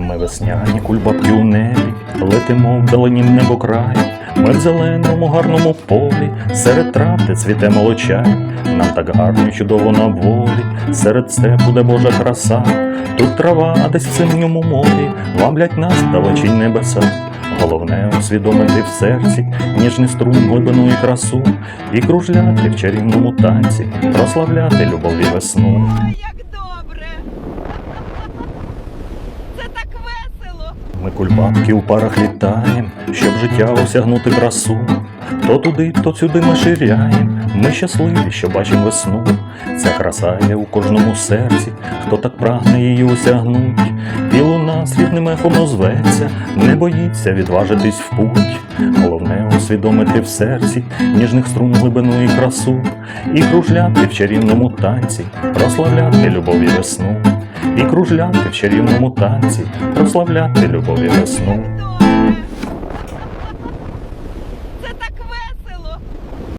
Ми весняні кульбабки у небі, летимо в небо край. Ми в зеленому гарному полі, серед трав, цвіте молочай. Нам так гарно чудово на волі, серед степу, де Божа краса. Тут трава, десь в синьому морі, ваблять нас далечі небеса. Головне усвідомити в серці ніжний струм, глибину і красу, і кружляти в чарівному танці, прославляти любові весну. Ми кульбабки у парах літаєм, щоб життя осягнути красу. То туди, то сюди ми ширяєм. Ми щасливі, що бачимо весну. Ця краса є у кожному серці, хто так прагне її осягнуть. І луна срібним ехом озветься, не боїться відважитись в путь. Головне усвідомити в серці ніжних струн глибину і красу, і кружляти в чарівному танці, прославляти любові весну і кружляти в чарівному танці, прославляти любові весну. Це так